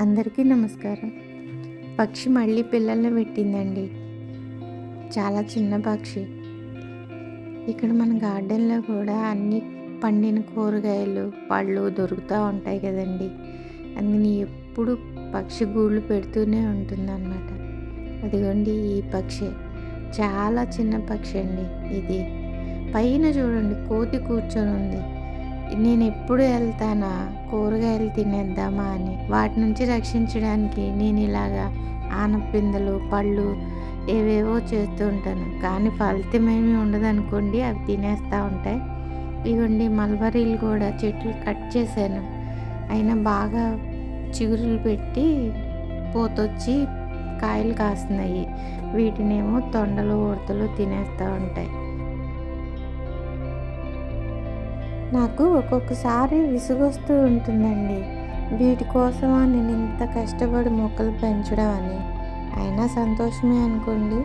అందరికీ నమస్కారం. పక్షి మళ్ళీ పిల్లల్ని పెట్టిందండి. చాలా చిన్న పక్షి. ఇక్కడ మన గార్డెన్లో కూడా అన్ని పండిన కూరగాయలు పళ్ళు దొరుకుతూ ఉంటాయి కదండి. అందుకని ఎప్పుడు పక్షి గూళ్ళు పెడుతూనే ఉంటుందన్నమాట. అదిగోండి ఈ పక్షి. చాలా చిన్న పక్షి అండి ఇది. పైన చూడండి కోతి కూర్చొని ఉంది నేను ఎప్పుడు వెళ్తానా? కూరగాయలు తినేద్దామా అని. వాటి నుంచి రక్షించడానికి నేను ఇలాగా ఆనపిందలు పళ్ళు ఏవేవో చేస్తూ ఉంటాను. కానీ ఫలితం ఏమీ ఉండదనుకోండి అవి తినేస్తూ ఉంటాయి. ఇవ్వండి మల్బరీలు కూడా చెట్లు కట్ చేశాను. అయినా బాగా చిగురులు పెట్టి పోతొచ్చి కాయలు కాస్తున్నాయి. వీటినేమో తొండలు ఉడతలు తినేస్తూ ఉంటాయి. నాకు ఒక్కొక్కసారి విసుగొస్తూ ఉంటుందండి. వీటి కోసమా నేను ఇంత కష్టపడి మొక్కలు పెంచడం అని. అయినా సంతోషమే అనుకోండి.